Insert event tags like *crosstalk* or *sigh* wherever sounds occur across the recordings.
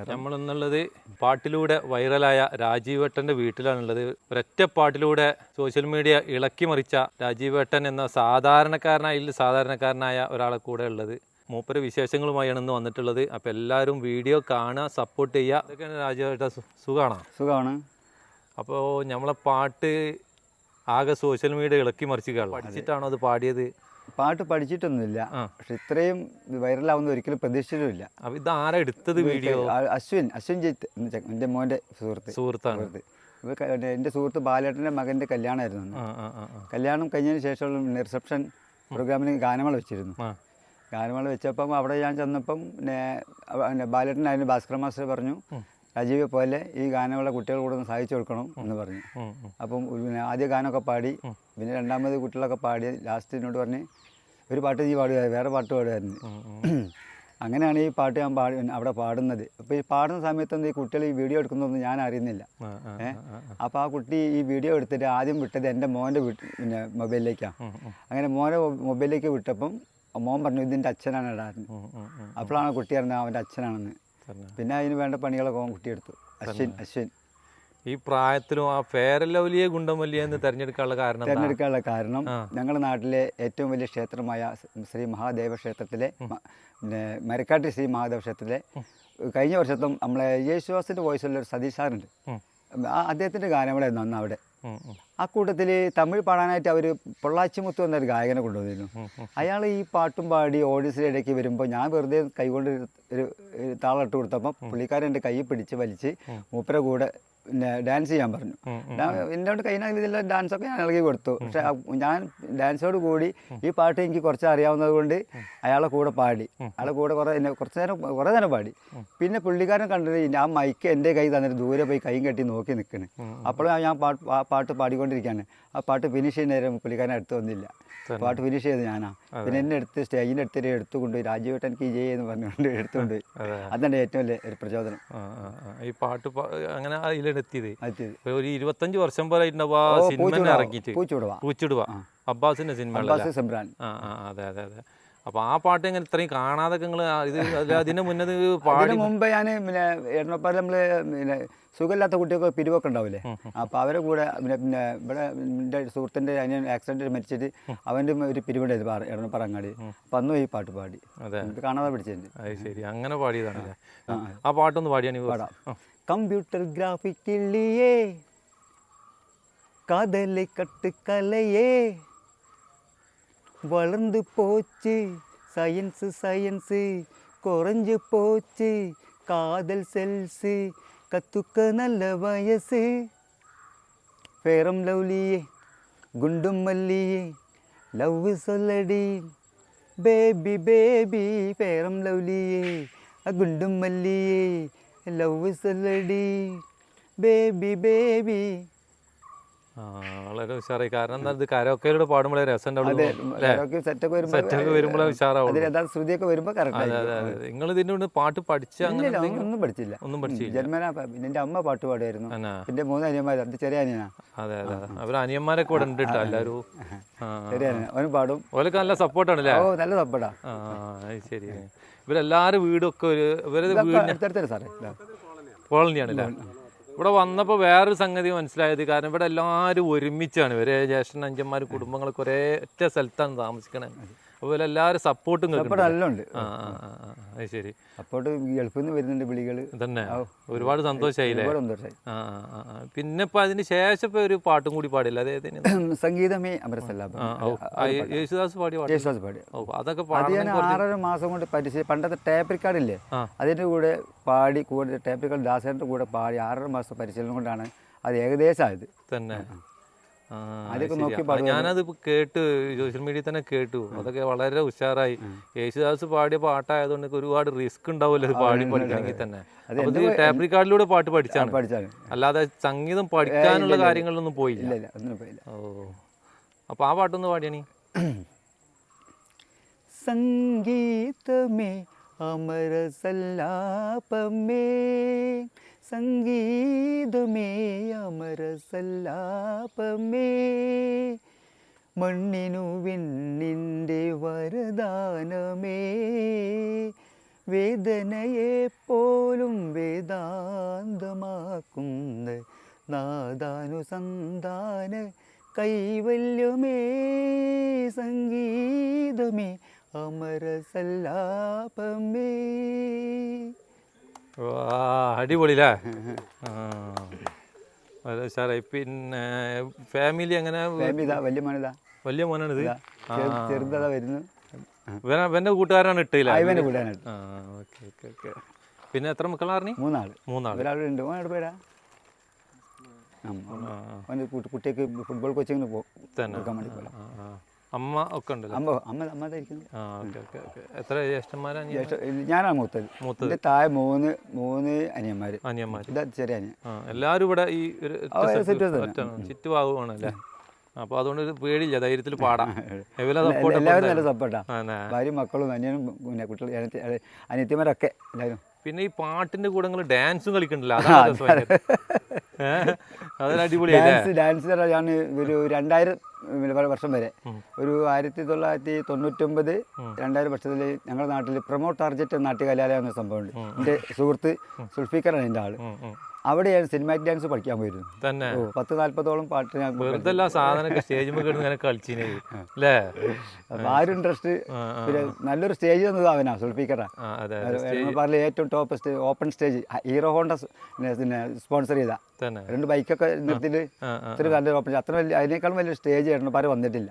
നമസ്കാരം ഇന്നുള്ളത് പാട്ടിലൂടെ വൈറലായ രാജീവേട്ടന്റെ വീട്ടിലാണുള്ളത്. ഒരൊറ്റ പാട്ടിലൂടെ സോഷ്യൽ മീഡിയ ഇളക്കി മറിച്ച രാജീവേട്ടൻ എന്ന സാധാരണക്കാരനായ ഇല്ല സാധാരണക്കാരനായ ഒരാളെ കൂടെ ഉള്ളത്. മൂപ്പര് വിശേഷങ്ങളുമായാണ് ഇന്ന് വന്നിട്ടുള്ളത്. അപ്പോൾ എല്ലാവരും വീഡിയോ കാണുക സപ്പോർട്ട് ചെയ്യുക. അതൊക്കെയാണ് രാജീവേട്ട സുഖമാണോ സുഖമാണ് അപ്പോൾ നമ്മളെ പാട്ട് ആകെ സോഷ്യൽ മീഡിയ ഇളക്കി മറിച്ചിട്ടാണ് പഠിച്ചിട്ടാണോ അത് പാടിയത്? പാട്ട് പഠിച്ചിട്ടൊന്നുമില്ല. പക്ഷെ ഇത്രയും വൈറലാവുന്ന ഒരിക്കലും പ്രതീക്ഷിച്ചിട്ടില്ല ഇത് ആരാ എടുത്തത് വീഡിയോ? അശ്വിൻ അശ്വിൻ ജിത്ത് എന്റെ മോന്റെ എന്റെ മോന്റെ സുഹൃത്ത്. സുഹൃത്താണ്. സുഹൃത്ത്. എന്റെ എന്റെ- സുഹൃത്ത് ബാലേട്ടന്റെ മകന്റെ കല്യാണമായിരുന്നു കല്യാണം കഴിഞ്ഞതിന് ശേഷമുള്ള റിസപ്ഷൻ പ്രോഗ്രാമിന് ഗാനമേള വെച്ചിരുന്നു. ഗാനമേള വെച്ചപ്പം അവിടെ ഞാൻ ചെന്നപ്പം ബാലേട്ടൻ ആയിരുന്നു ഭാസ്കർ മാസ്റ്റർ പറഞ്ഞു രാജീവെ പോലെ ഈ ഗാനമുള്ള കുട്ടികൾ കൂടെ ഒന്ന് സഹായിച്ചു കൊടുക്കണം എന്ന് പറഞ്ഞു. അപ്പം പിന്നെ ആദ്യ ഗാനമൊക്കെ പാടി പിന്നെ രണ്ടാമത് കുട്ടികളൊക്കെ പാടി ലാസ്റ്റ് എന്നോട് പറഞ്ഞ് ഒരു പാട്ട് നീ പാടുകയായിരുന്നു വേറെ പാട്ട് പാടുമായിരുന്നു *clears throat* അങ്ങനെയാണ് ഈ പാട്ട് ഞാൻ പാടി അവിടെ പാടുന്നത്. അപ്പോൾ ഈ പാടുന്ന സമയത്തൊന്നും ഈ കുട്ടികൾ ഈ വീഡിയോ എടുക്കുന്നതൊന്നും ഞാൻ അറിയുന്നില്ല. ഏഹ്. അപ്പോൾ ആ കുട്ടി ഈ വീഡിയോ എടുത്തിട്ട് ആദ്യം വിട്ടത് എന്റെ മോന്റെ വീട്ട് പിന്നെ മൊബൈലിലേക്കാണ് അങ്ങനെ മോനെ മൊബൈലിലേക്ക് വിട്ടപ്പം മോൻ പറഞ്ഞു ഇതിന്റെ അച്ഛനാണ് ഇടാറുണ്ട്. അപ്പോഴാണ് കുട്ടി അറിഞ്ഞത് അവന്റെ അച്ഛനാണെന്ന്. പിന്നെ അതിന് വേണ്ട പണികളൊക്കെ അവൻ കുട്ടിയെടുത്തു. അശ്വിൻ അശ്വിൻ. ഈ പ്രായത്തിലും ആ പേരലൗലിയെ ഗുണ്ടമല്ലിയെ എന്ന് തെരഞ്ഞെടുക്കാനുള്ള കാരണം? തിരഞ്ഞെടുക്കാനുള്ള കാരണം ഞങ്ങളുടെ നാട്ടിലെ ഏറ്റവും വലിയ ക്ഷേത്രമായ ശ്രീ മഹാദേവ ക്ഷേത്രത്തിലെ മരക്കാട്ടി ശ്രീ മഹാദേവ ക്ഷേത്രത്തിലെ കഴിഞ്ഞ വർഷത്തും നമ്മളെ യേശുദാസിന്റെ വോയിസുള്ള ഒരു സതീഷ് സാറുണ്ട്. ആ അദ്ദേഹത്തിന്റെ ഗാനങ്ങളെ അന്ന് അവിടെ. ആ കൂട്ടത്തിൽ തമിഴ് പാടാനായിട്ട് അവർ പൊള്ളാച്ചിമുത്ത് എന്നൊരു ഗായകനെ കൊണ്ടുവന്നിരുന്നു. അയാൾ ഈ പാട്ടും പാടി ഓഡിയൻസിന്റെ ഇടയ്ക്ക് വരുമ്പോൾ ഞാൻ വെറുതെ കൈകൊണ്ട് ഒരു- താളിട്ട് ഒരു താളം ഇട്ട് കൊടുത്തപ്പോൾ പുള്ളിക്കാരൻ എന്റെ കൈ പിടിച്ച് വലിച്ച് മൂപ്പര കൂടെ പിന്നെ ഡാൻസ് ചെയ്യാൻ പറഞ്ഞു. എന്നോട് കഴിഞ്ഞ ഡാൻസ് ഡാൻസൊക്കെ ഞാൻ ഇളകി കൊടുത്തു. പക്ഷെ ഞാൻ ഡാൻസോട് കൂടി ഈ പാട്ട് എനിക്ക് കുറച്ച് അറിയാവുന്നത് കൊണ്ട് അയാളെ കൂടെ പാടി. അയാളെ കൂടെ കുറേ എന്നെ കുറച്ച് നേരം കുറേ നേരം പാടി. പിന്നെ പുള്ളിക്കാരൻ കണ്ടിട്ട് ഞാൻ മൈക്ക് എന്റെ കൈ തന്നിട്ട് ദൂരെ പോയി കൈ കെട്ടി നോക്കി നിൽക്കണ് അപ്പോഴും ഞാൻ പാട്ട് പാട്ട് പാടിക്കൊണ്ടിരിക്കുകയാണ് ആ പാട്ട് ഫിനിഷ് ചെയ്യുന്ന നേരം പുള്ളിക്കാരൻ അടുത്ത് വന്നില്ല. പാട്ട് ഫിനിഷ് ചെയ്ത് ഞാനാ. പിന്നെ എന്നെ എടുത്ത് സ്റ്റേജിന്റെ അടുത്ത് എടുത്തു കൊണ്ടുപോയി രാജീവേട്ടൻ എനിക്ക് ജയ് എന്ന് പറഞ്ഞുകൊണ്ട് എടുത്തുകൊണ്ടുപോയി. അതാണ് ഏറ്റവും വലിയ ഒരു പ്രചോദനം. ഈ പാട്ട് അങ്ങനെ അങ്ങനെ അതിലെത്തിയത് എത്തിയത്. ഒരു ഇരുപത്തഞ്ച് വർഷം പോലെ ആയിട്ടുണ്ടാവും ആ ഓ, സിനിമ. ഇറങ്ങിയിട്ട്. പൂച്ചിടുക അബ്ബാസിന്റെ സിനിമ അതെ അതെ അതെ. അപ്പൊ ആ പാട്ട് ഇങ്ങനെ ഇത്രയും കാണാതെ നിങ്ങൾ ഇത് അതിന് മുന്നേ പാടി മുമ്പ് ഞാൻ പിന്നെ എണ്ണപ്പാട് നമ്മൾ പിന്നെ സുഖമില്ലാത്ത കുട്ടികൾക്ക് പിരിവൊക്കെ ഉണ്ടാവില്ലേ? അപ്പൊ അവരെ കൂടെ പിന്നെ പിന്നെ ഇവിടെ എന്റെ സുഹൃത്തിന്റെ അനിയൻ ആക്സിഡന്റ് മരിച്ചിട്ട് അവന്റെ ഒരു പിരിവുണ്ടായിരുന്നു എണ്ണപ്പാറ അങ്ങാടി. അപ്പൊ അന്നും ഈ പാട്ട് പാടി. കാണാതെ പഠിച്ചിട്ടുണ്ട് ശരി. അങ്ങനെ പാടിയതാണ് ആ പാട്ടൊന്ന് പാടിയാണ് പാടാം. கம்ப்யூட்டர் கிராஃபிக் இல்லையே. காதலை கட்டுக்கலையே. வளர்ந்து போச்சு. சயின்ஸு சயின்ஸு குறைஞ்சு போச்சு. காதல் செல்ஸு கற்றுக்க நல்ல வயசு. பேரம் லவ்லியே குண்டும் மல்லியே லவ் சொல்லடி. பேபி பேபி பேரம் லவ்லியே குண்டும் மல்லியே ലവ് ഇസ് ബേബി ബേബി വളരെ ഉഷാറായി. കാരണം എന്താ ഇത് കരോക്കയിലൂടെ പാടുമ്പോഴേ രസം സെറ്റൊക്കെ വരുമ്പോഴേ ഉഷാറാവും ശ്രുതിയൊക്കെ വരുമ്പോൾ നിങ്ങൾ ഇതിന്റെ പാട്ട് പഠിച്ച ഒന്നും പഠിച്ചില്ല. ഒന്നും പഠിച്ചില്ല. ജന്മന പിന്നെ എന്റെ അമ്മ പാട്ട് പാടുമായിരുന്നു. എന്റെ മൂന്ന് അനിയന്മാർ അത് ചെറിയ അനിയനാ. അതെ അതെ അവർ അനിയന്മാരൊക്കെ ഉണ്ട് കേട്ടോ എല്ലാവരും. ചെറിയ അവനും പാടും. ഓലൊക്കെ നല്ല സപ്പോർട്ടാണ് അല്ലേ നല്ല സപ്പോർട്ടാ ശരി. ഇവരെല്ലാരും വീടൊക്കെ ഒരു ഇവരത് വീടിന് സാറേ. ഇതാ. കോളനിയാണ് അല്ലേ? ഇവിടെ വന്നപ്പോൾ വേറൊരു സംഗതി മനസ്സിലായത് കാരണം ഇവിടെ എല്ലാവരും ഒരുമിച്ചാണ്. ഇവരെ ജ്യേഷ്ഠൻ അഞ്ചന്മാർ കുടുംബങ്ങളൊക്കെ ഒരേ ഒറ്റ സ്ഥലത്താണ് താമസിക്കണത് അപ്പോൾ എല്ലാവരും സപ്പോർട്ടും ഉണ്ട്. ആ ആ ആ. ശരി. സപ്പോർട്ട് ഗൾഫിൽ നിന്ന് വരുന്നുണ്ട് വിളികൾ തന്നെ. ഒരുപാട് സന്തോഷമായില്ലേ സന്തോഷമായി പിന്നെ ഇപ്പൊ അതിന് ശേഷം ഇപ്പൊ ഒരു പാട്ടും കൂടി പാടില്ല. അതായത് *clears throat* സംഗീതമേ അമരസല്ല ഓ യേശുദാസ് പാടി പാടി. യേശുദാസ് പാടി അതൊക്കെ അത് പാടണം ഞാൻ ആറര മാസം കൊണ്ട് പരിചയം പണ്ടത്തെ ടേപ്പ് അതിന്റെ ആ. അതിന്റെ കൂടെ പാടി കൂടെ ടേപ്പ് ദാസന്റെ കൂടെ പാടി ആറര മാസം പരിശീലനം കൊണ്ടാണ് അത് ഏകദേശം ആയത്. തന്നെ. ആദ്യമൊക്കെ നോക്കി ഞാനത് കേട്ട് സോഷ്യൽ മീഡിയയിൽ തന്നെ കേട്ടു. അതൊക്കെ വളരെ ഉഷാറായി. യേശുദാസ് പാടിയ പാട്ടായതുകൊണ്ട് ഒരുപാട് റിസ്ക് ഉണ്ടാവുമല്ലോ ഇത് പാടി പഠിക്കണമെങ്കിൽ തന്നെ. അപ്പൊ ടാപ്പ് റിക്കാർഡിലൂടെ പാട്ട് പഠിച്ചാണ്. അല്ലാതെ സംഗീതം പഠിക്കാനുള്ള കാര്യങ്ങളിലൊന്നും പോയില്ല. ഓ. അപ്പൊ ആ പാട്ടൊന്ന് പാടിയണി *clears throat* സംഗീതമേ അമര സല്ലാപമേ സംഗീതമേ അമരസല്ലാപമേ മണ്ണിനു വിണ്ണിന്റെ വരദാനമേ. വേദനയെ പോലും വേദാന്തമാക്കുന്ന നാദാനുസന്ധാന കൈവല്യമേ. സംഗീതമേ അമര സല്ലാപമേ അല്ലേ *laughs* ആ. പിന്നെ ഫാമിലി അങ്ങനെ വലിയ മോനതാ വലിയ മോനാണിത് ഇതാ? ചെറു- ചെറുതതാ വരുന്നു. ഇവന ഇവന്റെ കൂട്ടുകാരാണ് ഇട്ടില്ല ഓക്കെ ഓക്കെ ഓക്കെ. പിന്നെ എത്ര മക്കളാ മൂന്നാൾ മൂന്നാൾ. ഒരാളുണ്ട് കുട്ടിക്ക് ഫുട്ബോൾ കോച്ചിങ്ങിന് പോകും തന്നെ. കൊടുക്കാൻ വേണ്ടി പോലെ. അമ്മ ഒക്കെ ഉണ്ടല്ലോ? അമ്മ അമ്മ അമ്മ ഇരിക്കുന്നത് ആ ഓക്കെ ഓക്കെ ഓക്കെ. എത്ര ജ്യേഷ്ഠന്മാരാ ഞാനാണ് മൂത്തത്. മൂത്തത്. താഴെ മൂന്ന് മൂന്ന് അനിയന്മാര്. അനിയന്മാര്. ഇതാ ചെറിയ അനിയൻ. എല്ലാവരും ഇവിടെ ഈ ഒരു ഒറ്റ അപ്പൊ അതുകൊണ്ട് ഒരു പേടില്ല ധൈര്യത്തിൽ പാടാം. *laughs* എല്ലാവരും നല്ല സപ്പോർട്ടാ ഭാര്യ മക്കളും അനിയനും പിന്നെ കുട്ടികൾ അനിയത്തിമാരൊക്കെ എല്ലാവരും. പിന്നെ ഈ പാട്ടിന്റെ കൂടെ നിങ്ങൾ ഡാൻസും കളിക്കണ്ടല്ലോ അതൊരു ഡാൻസ് ഡാൻസ് ഞാൻ ഒരു രണ്ടായിരം വർഷം വരെ ഒരു ആയിരത്തി തൊള്ളായിരത്തി തൊണ്ണൂറ്റൊമ്പത് രണ്ടായിരം വർഷത്തിൽ ഞങ്ങളുടെ നാട്ടിൽ പ്രമോട്ട് ടാർജറ്റ് നാട്യ കലാലയം എന്ന സംഭവമുണ്ട്. എന്റെ സുഹൃത്ത് സുൽഫിക്കറാണ് എന്റെ ആൾ. അവിടെ ഞാൻ സിനിമാറ്റിക് ഡാൻസ് പഠിക്കാൻ പോയിരുന്നു. തന്നെ. പത്ത് നാല്പതോളം പാട്ട് ഞാൻ വെറുതെ സാധനമൊക്കെ സ്റ്റേജ് ഇങ്ങനെ കളിച്ചിനെ. അല്ലേ ആ ഒരു ഇൻട്രസ്റ്റ് പിന്നെ നല്ലൊരു സ്റ്റേജ് തന്നത് അവനാ സുൽഫിക്കറാ. പറഞ്ഞ ഏറ്റവും top stage open stage hero Honda പിന്നെ- സ്പോൺസർ ചെയ്ത. രണ്ട് ബൈക്കൊക്കെ നിർത്തിയിട്ട് ഇത്ര നല്ലൊരു ഓപ്പൺ അത്ര വലിയ അതിനേക്കാളും വലിയ സ്റ്റേജ് ആയിരുന്നു പാര് വന്നിട്ടില്ല.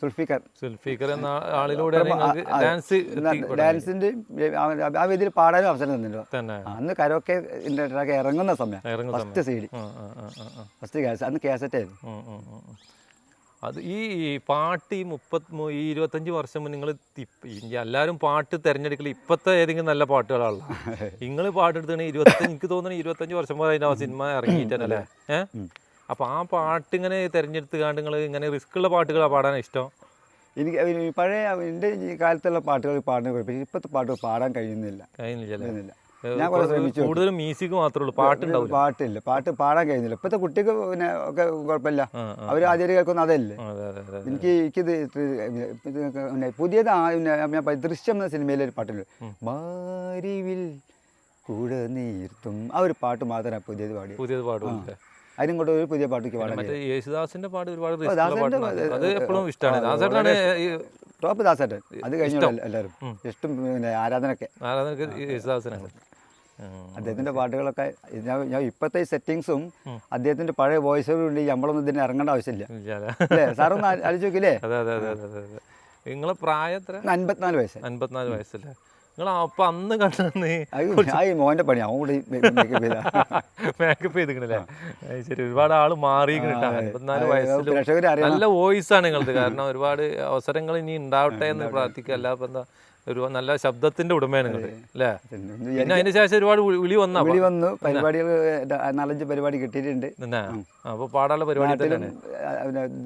സുൽഫിക്കർ. സുൽഫിക്കർ എന്ന ആളിലൂടെ ഡാൻസ് ഡാൻസിന്റെ ആ വേദിയിൽ പാടാനും അവസരം തന്നിട്ടുണ്ട്? അന്ന് കരോക്കെ ട്രാക്ക് ഇറങ്ങുന്ന സമയം. First C D first cassette അന്ന് കാസറ്റ് ആയിരുന്നു. അത് ഈ പാട്ട് ഈ മുപ്പത് ഈ ഇരുപത്തഞ്ച് വർഷം നിങ്ങൾ എല്ലാവരും പാട്ട് തിരഞ്ഞെടുക്കൽ ഇപ്പോഴത്തെ ഏതെങ്കിലും നല്ല പാട്ടുകളാണല്ലോ. *laughs* നിങ്ങൾ പാട്ടെടുത്താണ് ഇരുപത്തഞ്ച് എനിക്ക് തോന്നുന്നു ഇരുപത്തഞ്ച് വർഷം പോലെ അതിന്റെ ആ സിനിമ ഇറങ്ങിയിട്ടല്ലേ? ഏഹ് അപ്പം ആ പാട്ട് ഇങ്ങനെ തിരഞ്ഞെടുത്ത് കാണ്ട് നിങ്ങൾ ഇങ്ങനെ റിസ്ക് ഉള്ള പാട്ടുകളാണ് പാടാൻ ഇഷ്ടം? എനിക്ക് പഴയ എന്റെ കാലത്തുള്ള പാട്ടുകൾ പാടുന്ന കുഴപ്പമില്ല. ഇപ്പോഴത്തെ പാട്ടുകൾ പാടാൻ കഴിയുന്നില്ല. കഴിയുന്നില്ല. ഞാൻ കുറെ ശ്രമിച്ചു കൂടുതലും മ്യൂസിക് മാത്രമേ ഉള്ളൂ പാട്ടുണ്ടാവും പാട്ടില്ല. പാട്ട് പാടാൻ കഴിഞ്ഞില്ല ഇപ്പോഴത്തെ കുട്ടിക്ക് പിന്നെ ഒക്കെ കുഴപ്പമില്ല. അവർ ആദ്യം കേൾക്കുന്ന അതല്ലേ? അതെ അതെ അതെ എനിക്ക് എനിക്കിത് പിന്നെ പുതിയത് ഞാൻ ദൃശ്യം എന്ന സിനിമയിലെ ഒരു പാട്ടുണ്ട്. മാരിവിൽ കൂടെ നീർത്തും ആ ഒരു പാട്ട് മാത്രമേ പുതിയത് പാടി. പുതിയത് പാടും അതിനും കൊണ്ട് ഒരു പുതിയ പാട്ടേക്ക് പാടാൻ യേശുദാസിന്റെ പാട്ട് ഒരുപാട്. അത് എപ്പോഴും ഇഷ്ടമാണ് ടോപ്പ് ദാസേട്ടൻ. അത് കഴിഞ്ഞ എല്ലാവരും. ഇഷ്ടം പിന്നെ ആരാധനയൊക്കെ. ആരാധനക്ക് യേശുദാസിനാണ്. അദ്ദേഹത്തിന്റെ പാട്ടുകളൊക്കെ ഞാൻ ഞാൻ ഇപ്പോഴത്തെ സെറ്റിങ്സും അദ്ദേഹത്തിന്റെ പഴയ വോയിസ് വേണ്ടി നമ്മളൊന്നും ഇതിന് ഇറങ്ങേണ്ട ആവശ്യമില്ല? അല്ലേ. സാറൊന്ന് ആലോചിച്ച് നോക്കില്ലേ നിങ്ങളെ പ്രായം അൻപത്തിനാല് വയസ്സ്. അൻപത്തിനാല് വയസ്സല്ലേ? നിങ്ങൾ അപ്പൊ അന്ന് അത് മോന്റെ പണി അവൻ കൂടി. മേക്കപ്പ് ചെയ്തിക്കണല്ലേ ശരി ഒരുപാട് ആൾ മാറിയിട്ടുണ്ട് വയസ്സിൽ നല്ല വോയിസ് ആണ് നിങ്ങളത് കാരണം ഒരുപാട് അവസരങ്ങൾ ഇനി ഉണ്ടാവട്ടെ എന്ന് പ്രാർത്ഥിക്കുക. അല്ലാതെ എന്താ ഒരു നല്ല ശബ്ദത്തിന്റെ ഉടമയാണ് അല്ലേ? പിന്നെ അതിന് ശേഷം ഒരുപാട് വിളി- വന്ന വിളി വന്നു പരിപാടികൾ നാലഞ്ച് പരിപാടി കിട്ടിയിട്ടുണ്ട്. അപ്പൊ പാടാനുള്ള പരിപാടി തന്നെ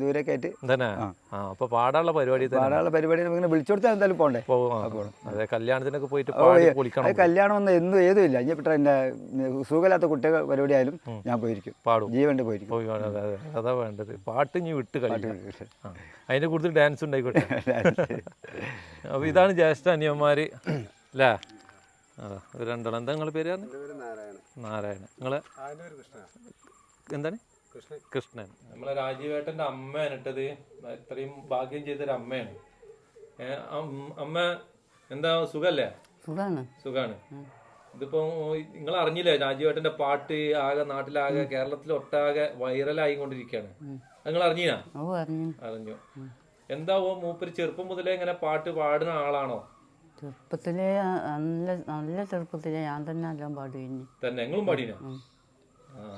ദൂരെ ആയിട്ട്. തന്നെ? ആ. അപ്പൊ പാടാനുള്ള പരിപാടി പാടാനുള്ള പരിപാടി ഇങ്ങനെ വിളിച്ചു കൊടുത്താൽ എന്തായാലും പോണ്ടേ. അതെ കല്യാണത്തിനൊക്കെ പോയിട്ട് കല്യാണം ഒന്നും എന്നും ഏതും ഇല്ല. ഇനിയിപ്പോ എന്റെ സുഖമില്ലാത്ത കുട്ടികൾ പരിപാടി ആയാലും ഞാൻ പോയിരിക്കും. പാടും. ജീവന്റെ പോയിരിക്കും. അതെ വേണ്ടത്. പാട്ട് ഇനി വിട്ട് കളി. അതിന്റെ കൂടുതൽ ഡാൻസ് ഉണ്ടായിക്കോട്ടെ. *laughs* അപ്പൊ ഇതാണ് ജ്യേഷ്ഠ അനിയന്മാര്. അല്ലേ ഇത് രണ്ടെണ്ണം. എന്താ നിങ്ങളെ പേര്? നാരായണൻ. നിങ്ങളെ? എന്താണ്? കൃഷ്ണൻ. നമ്മളെ രാജീവേട്ടന്റെ അമ്മയാണ് ഇട്ടത്. ഇത്രയും ഭാഗ്യം ചെയ്തൊരു അമ്മയാണ്. അമ്മ എന്താ സുഖല്ലേ? സുഖാണ്. സുഖാണ്. ഇതിപ്പോ നിങ്ങൾ അറിഞ്ഞില്ലേ രാജീവേട്ടന്റെ പാട്ട് ആകെ നാട്ടിലാകെ കേരളത്തിൽ ഒട്ടാകെ വൈറലായി കൊണ്ടിരിക്കുകയാണ് നിങ്ങൾ അറിഞ്ഞിനാ? ഓ അറിഞ്ഞു. അറിഞ്ഞു. എന്താ മൂപ്പര് ചെറുപ്പം മുതലേ ഇങ്ങനെ പാട്ട് പാടുന്ന ആളാണോ? ചെറുപ്പത്തിലെ നല്ല നല്ല ചെറുപ്പത്തിലെ ഞാൻ തന്നെ എല്ലാം പാടുകഴിഞ്ഞു തന്നെ? നിങ്ങളും പാടീനാ?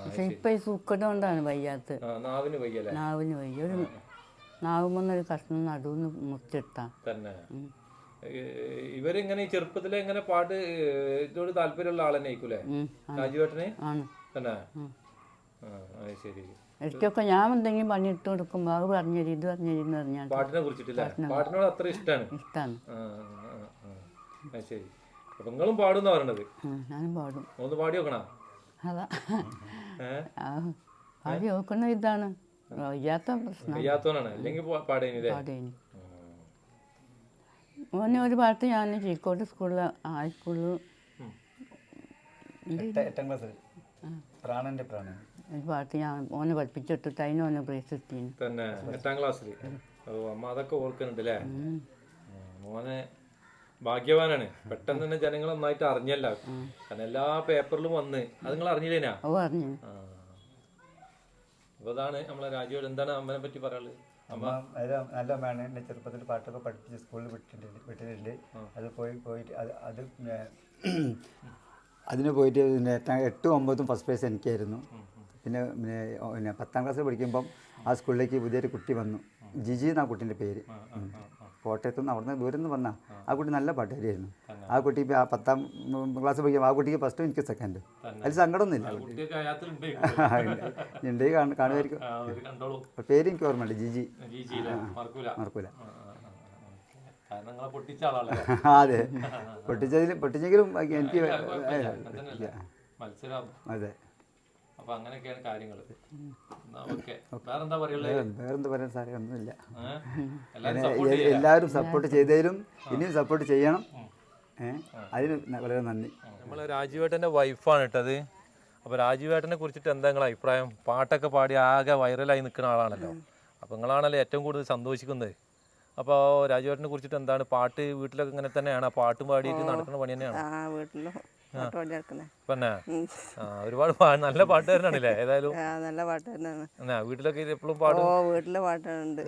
പക്ഷെ ഇപ്പൊ ഈ സുക്കട കൊണ്ടാണ് വയ്യാത്ത നാവിന് വയ്യല്ലേ നാവിന് വയ്യ. ഒരു നാവുമെന്നൊരു കഷ്ണം നടുവിന്ന് മുറിച്ചിട്ടാ തന്നെ. ഇവരിങ്ങനെ ഈ ചെറുപ്പത്തിലെ ഇങ്ങനെ പാട്ട് ഇതോട് താല്പര്യമുള്ള ആളെന്നെ ആയിക്കൂലേ രാജുവേട്ടനെ? തന്നെ? ശരി. ഇടയ്ക്കൊക്കെ ഞാൻ എന്തെങ്കിലും പണിയിട്ട് കൊടുക്കുമ്പോൾ അത് പറഞ്ഞു ഇത് പറഞ്ഞു എന്ന് പറഞ്ഞാൽ പാട്ടിനെ കുറിച്ചിട്ടില്ല പാട്ടിനോട് അത്ര ഇഷ്ടമാണ് ഇഷ്ടമാണ്. അത് ശരി. അപ്പൊ നിങ്ങളും പാടുന്ന പറയണത്? ഞാനും പാടും. ഒന്ന് പാടി നോക്കണ? അതാ. ആ പാടി നോക്കുന്ന ഇതാണ്. വയ്യാത്ത പ്രശ്നം. വയ്യാത്തോനാണ് അല്ലെങ്കിൽ പാടേനില്ലേ പാടേനി മോനെ ഒരു പാട്ട് ഞാൻ ചീക്കോട്ട് സ്കൂളിൽ ആ സ്കൂളിൽ എട്ട്- എട്ടാം ക്ലാസ് പ്രാണന്റെ പ്രാണൻ. ഒരു പാട്ട് ഞാൻ മോനെ പഠിപ്പിച്ചിട്ടിട്ട് അതിന് ഓനെ പ്രൈസ് കിട്ടീന്. തന്നെ. എട്ടാം ക്ലാസ്സിൽ. ഓ അമ്മ അതൊക്കെ ഓർക്കുന്നുണ്ട് അല്ലേ മോനെ ഭാഗ്യവാനാണ്. പെട്ടെന്ന് തന്നെ ജനങ്ങൾ നന്നായിട്ട് അറിഞ്ഞല്ല. കാരണം എല്ലാ പേപ്പറിലും വന്ന്. അത് നിങ്ങൾ അറിഞ്ഞില്ലേനാ. അപ്പൊ അതാണ് നമ്മളെ രാജ്യം എന്താണ് അമ്മനെ പറ്റി പറയാനുള്ളത്? അമ്മ. നല്ല നല്ല അമ്മയാണ്. എന്നെ ചെറുപ്പത്തിൽ പാട്ടൊക്കെ പഠിപ്പിച്ച് സ്കൂളിൽ വിട്ടിട്ടുണ്ട്. വിട്ടിട്ടുണ്ട്. അത് പോയി പോയിട്ട് അത് അത് അതിന് പോയിട്ട് പിന്നെ എട്ടാം എട്ടും ഒമ്പതും ഫസ്റ്റ് പ്രൈസ് എനിക്കായിരുന്നു. പിന്നെ പിന്നെ പത്താം ക്ലാസ്സിൽ പഠിക്കുമ്പം ആ സ്കൂളിലേക്ക് പുതിയൊരു കുട്ടി വന്നു. ജിജി എന്നാ കുട്ടീന്റെ പേര്. കോട്ടയത്തു നിന്ന് അവിടുന്ന് ദൂരം നിന്ന് വന്ന ആ. കുട്ടി നല്ല പാട്ടുകാരിയായിരുന്നു ആ കുട്ടി ആ പത്താം ക്ലാസ് പഠിക്കുമ്പോൾ ആ കുട്ടിക്ക് ഫസ്റ്റ് എനിക്ക് സെക്കൻഡ് അതിൽ സങ്കടമൊന്നുമില്ല. ഉണ്ട്. കാണുമായിരിക്കും. പേര് എനിക്ക് ഓർമ്മയുണ്ട് ജിജി. മറക്കൂല. *laughs* അതെ. പൊട്ടിച്ചതിൽ പൊട്ടിച്ചെങ്കിലും എനിക്ക് അതെ. അപ്പൊ അങ്ങനെയൊക്കെയാണ് കാര്യങ്ങൾ വേറെന്താ പറയുള്ളത് വേറെന്താ പറയാൻ സാറേ? ഒന്നുമില്ല. എല്ലാവരും സപ്പോർട്ട് ചെയ്തതിലും ഇനിയും സപ്പോർട്ട് ചെയ്യണം. അതിന് വളരെ നന്ദി. നമ്മളെ രാജീവേട്ടന്റെ വൈഫാണ് ഇട്ടത് അപ്പോൾ രാജീവേട്ടനെ കുറിച്ചിട്ട് എന്താ നിങ്ങളെ അഭിപ്രായം? പാട്ടൊക്കെ പാടി ആകെ വൈറലായി നിൽക്കുന്ന ആളാണല്ലോ. അപ്പോൾ നിങ്ങളാണല്ലോ ഏറ്റവും കൂടുതൽ സന്തോഷിക്കുന്നത്? അപ്പോൾ രാജീവേട്ടനെ കുറിച്ചിട്ട് എന്താണ്? പാട്ട് വീട്ടിലൊക്കെ ഇങ്ങനെ തന്നെയാണ്? പാട്ടും പാടിയിട്ട് നടക്കുന്ന പണി തന്നെയാണ്? ആ പിന്നെ ഒരുപാട് നല്ല പാട്ടുകാരനാണല്ലേ ഏതായാലും? നല്ല പാട്ട് തന്നെയാണല്ലേ ഏതായാലും വീട്ടിലൊക്കെ എപ്പോഴും ഓ പാടും? വീട്ടിലെ പാട്ടുണ്ട്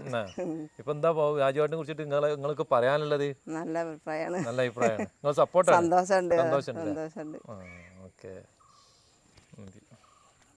ഇപ്പൊ എന്താ രാജുവാട്ടിനെ കുറിച്ചിട്ട് നിങ്ങളെ നിങ്ങൾക്ക് പറയാനുള്ളത്? നല്ല അഭിപ്രായമാണ് നല്ല അഭിപ്രായമാണ് നിങ്ങൾ സപ്പോർട്ടാണ് സന്തോഷമുണ്ട്. സന്തോഷമുണ്ട്. ഓക്കെ.